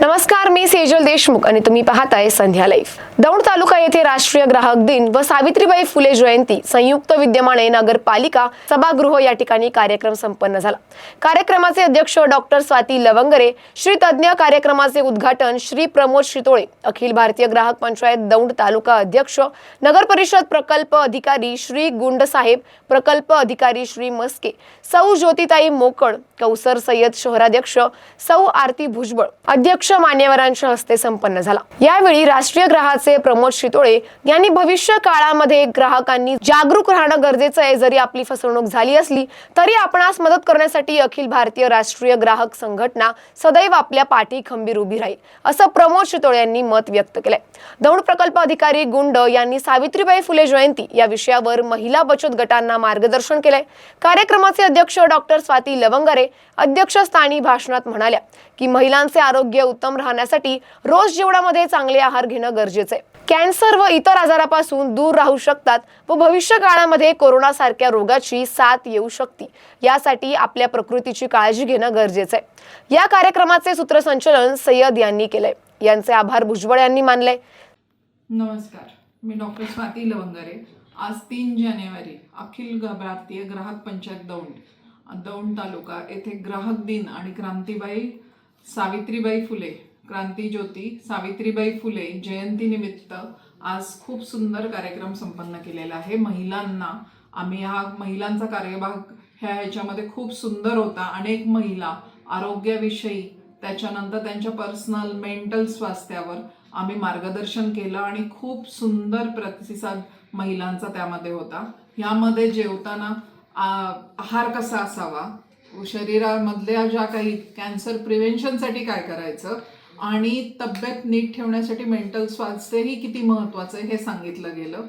नमस्कार मी सेजल देशमुख आणि तुम्ही पाहताय संध्या लाईफ दौंड तालुका येथे राष्ट्रीय ग्राहक दिन व सावित्रीबाई फुले जयंती संयुक्त विद्यमाने नगरपालिका सभागृह या ठिकाणी कार्यक्रम संपन्न झाला. कार्यक्रमाचे अध्यक्ष डॉक्टर स्वाती लवंगरे श्री तज्ज्ञ कार्यक्रमाचे उद्घाटन श्री प्रमोद शितोळे अखिल भारतीय ग्राहक पंचायत दौंड तालुका अध्यक्ष नगर परिषद प्रकल्प अधिकारी श्री गुंडसाहेब प्रकल्प अधिकारी श्री मस्के सौ ज्योतिताई मोकळ कौसर सय्यद शहराध्यक्ष सौ आरती भुजबळ अध्यक्ष मान्यवरांच्या हस्ते संपन्न झाला. यावेळी राष्ट्रीय ग्राहाचे प्रमोद शितोळे यांनी भविष्य काळामध्ये ग्राहकांनी जागरूक राहणं गरजेचं आहे. जरी आपली फसवणूक झाली असली तरी आपणास मदत करण्यासाठी अखिल भारतीय राष्ट्रीय ग्राहक संघटना सदैव आपल्या पाठी खंबीर उभी राहील असं प्रमोद शितोळे यांनी मत व्यक्त केलंय. दौंड प्रकल्प अधिकारी गुंड यांनी सावित्रीबाई फुले जयंती या विषयावर महिला बचत गटांना मार्गदर्शन केलंय. कार्यक्रमाचे अध्यक्ष डॉक्टर स्वाती लवंगरे अध्यक्षस्थानी भाषणात म्हणाल्या की महिलांचे आरोग्य उत्तम राहण्यासाठी रोज जेवणामध्ये चांगले आहार घेणं गरजेचं आहे. कॅन्सर व इतर आजारापासून दूर राहू शकतात व भविष्य काळामध्ये कोरोना सारख्या रोगाची साथ येऊ शकते. यासाठी आपल्या प्रकृतीची काळजी घेणं गरजेचं आहे. या कार्यक्रमाचे सूत्रसंचालन सय्यद यांनी केलंय. यांचे आभार भुजबळ यांनी मानले नमस्कार. मी डॉक्टर स्वाती लवंगरे. आज तीन जानेवारी अखिल भारतीय ग्राहक पंचायत दौंड दौंड तालुका येथे ग्राहक दिन आणि क्रांतीबाई सावित्रीबाई फुले क्रांती ज्योती सावित्रीबाई फुले जयंतीनिमित्त आज खूप सुंदर कार्यक्रम संपन्न केलेला आहे. महिलांना आम्ही हा महिलांचा कार्यभाग ह्या ह्याच्यामध्ये खूप सुंदर होता. अनेक महिला आरोग्याविषयी त्याच्यानंतर त्यांच्या पर्सनल मेंटल स्वास्थ्यावर आम्ही मार्गदर्शन केलं आणि खूप सुंदर प्रतिसाद महिलांचा त्यामध्ये होता. यामध्ये जेवताना आहार कसा असावा शरीरामधल्या ज्या काही कॅन्सर प्रिव्हेन्शनसाठी काय करायचं आणि तब्येत नीट ठेवण्यासाठी मेंटल स्वास्थ्यही किती महत्त्वाचं आहे हे सांगितलं गेलं.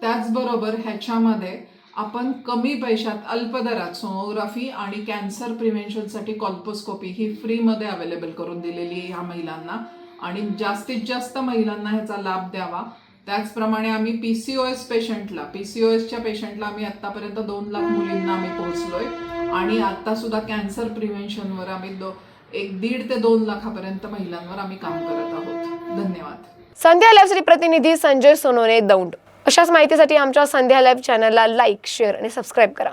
त्याचबरोबर ह्याच्यामध्ये आपण कमी पैशात अल्प दरात सोनोग्राफी आणि कॅन्सर प्रिव्हेन्शनसाठी कॉल्पोस्कोपी ही फ्रीमध्ये अवेलेबल करून दिलेली आहे ह्या महिलांना. आणि जास्तीत जास्त महिलांना ह्याचा लाभ द्यावा. त्याचप्रमाणे आम्ही पी सी ओ एस पेशंटला पी सी ओ एसच्या पेशंटला आम्ही आत्तापर्यंत दोन लाख मुलींना आम्ही पोहोचलोय. आणि आता सुद्धा कॅन्सर प्रिव्हेन्शनवर आम्ही दो एक दीड ते दोन लाखापर्यंत महिलांवर आम्ही काम करत आहोत. धन्यवाद. संध्या लाईव्हसाठी प्रतिनिधी संजय सोनोने दौंड. अशाच माहितीसाठी आमच्या संध्या लाईव्ह चॅनलला लाईक शेअर आणि सबस्क्राईब करा.